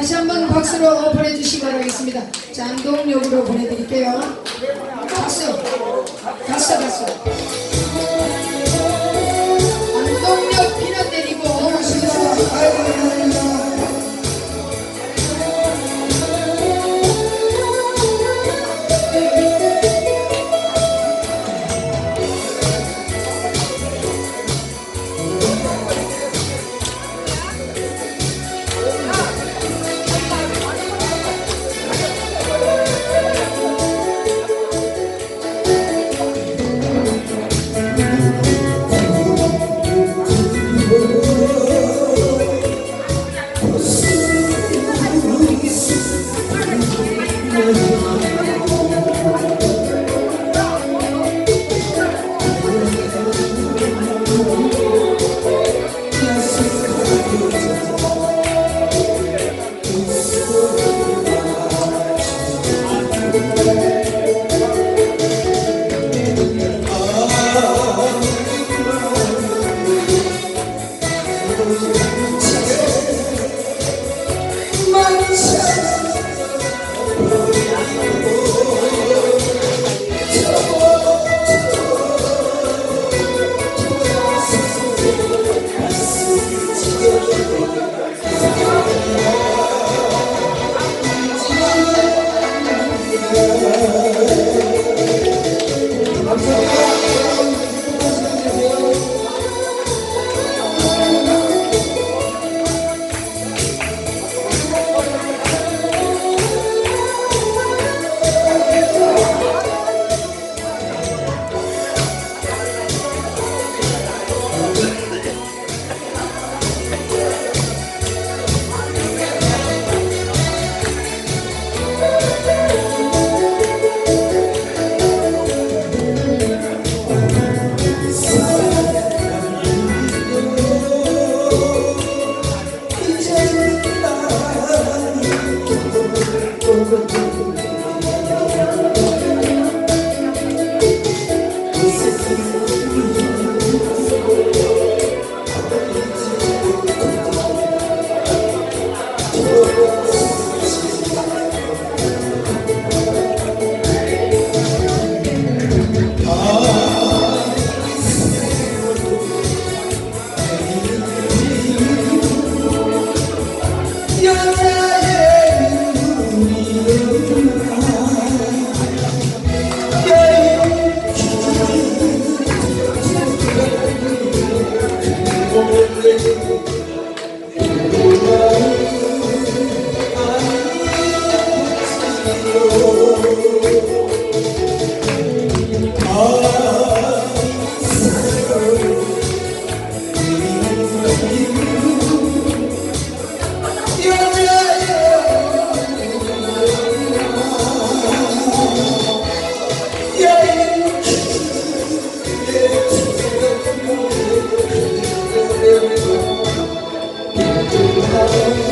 다시 한번 박수로 보내주시기 바라겠습니다. 자, 안동역으로 보내드릴게요. 박수. 박수, Deus.